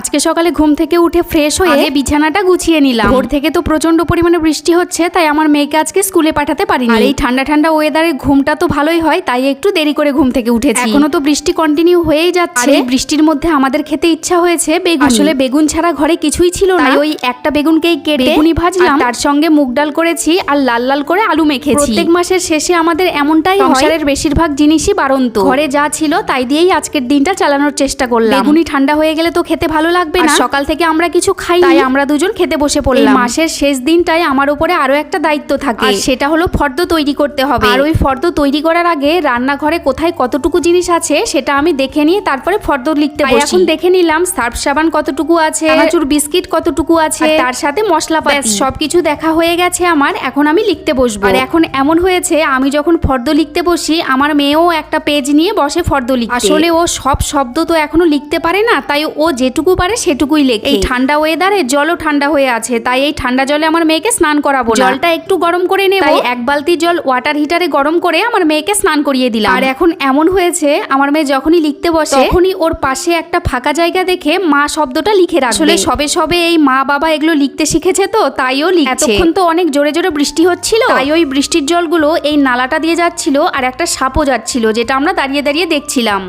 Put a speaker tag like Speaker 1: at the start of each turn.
Speaker 1: আজকে সকালে ঘুম থেকে উঠে ফ্রেশ হয়ে আগে বিছানাটা গুছিয়ে নিলাম। ভোর থেকে তো প্রচণ্ড পরিমাণে বৃষ্টি হচ্ছে তাই আমার মেয়েকে আজকে স্কুলে পাঠাতে পারিনি। আর এই ঠান্ডা ঠান্ডা ওয়েদারে ঘুমটা তো ভালোই হয় তাই একটু দেরি করে ঘুম থেকে উঠেছি। এখনও তো বৃষ্টি কন্টিনিউ হয়েই যাচ্ছে। এই বৃষ্টির মধ্যে আমাদের খেতে ইচ্ছা হয়েছে বেগুন। আসলে বেগুন ছাড়া ঘরে কিছুই ছিল না। ওই একটা বেগুনকেই কেটে বেগুনি ভাজলাম। তার সঙ্গে মুগ ডাল করেছি আর লাল লাল করে আলু মেখেছি। প্রত্যেক মাসের শেষে আমাদের এমনটাই সংসারের বেশিরভাগ জিনিসই বাড়ন্ত। ঘরে যা ছিল তাই দিয়েই আজকের দিনটা চালানোর চেষ্টা করলাম। বেগুনি ঠান্ডা হয়ে গেলে তো খেতে ভালো লাগবে না। সকাল থেকে আমরা কিছু খাই তাই আমরা দুজন খেতে বসে পড়লাম। এই মাসের শেষ দিনটায় আমার উপরে আরও একটা দায়িত্ব থাকে। আর সেটা হলো ফর্দ তৈরি করতে হবে। আর ওই ফর্দ তৈরি করার আগে রান্নাঘরে কোথায় কতটুকু জিনিস আছে সেটা আমি দেখে নিয়ে তারপরে ফর্দ লিখতে বসি। এখন দেখে নিলাম সার্ফ সাবান কতটুকু আছে চানাচুর বিস্কিট কতটুকু আছে আর তার সাথে মশলাপাতি। সবকিছু দেখা হয়ে গেছে আমার। এখন আমি লিখতে বসবো। আর এখন এমন হয়েছে আমি যখন ফর্দ লিখতে বসি আমার মেয়েও একটা পেজ নিয়ে বসে ফর্দ লিখতে। আসলে ও সব শব্দ তো এখনও লিখতে পারে না তাই ও যেটুকু পারে সেটুকুই লেখে। এই ঠান্ডা ওয়েদারে জলও ঠান্ডা হয়ে আছে তাই এই ঠান্ডা জলে আমার মেয়েকে স্নান করাবো জলটা একটু গরম করে নেব। তাই এক বালতি জল ওয়াটার হিটারে গরম করে আমার মেয়েকে স্নান করিয়ে দিলাম। আর এখন এমন হয়েছে আমার মেয়ে যখনই লিখতে বসে তখনই ওর পাশে একটা ফাঁকা জায়গা দেখে মা শব্দটা লিখে রাখবে। আসলে সবে সবে এই মা বাবা এগুলো লিখতে শিখেছে তো তাইও লিখছে। এতক্ষণ তো অনেক জোরে জোরে বৃষ্টি হচ্ছিল। তাই ওই বৃষ্টির জলগুলো এই নালাটা দিয়ে যাচ্ছিল আর একটা সাপও যাচ্ছিল যেটা আমরা দাঁড়িয়ে দাঁড়িয়ে দেখছিলাম।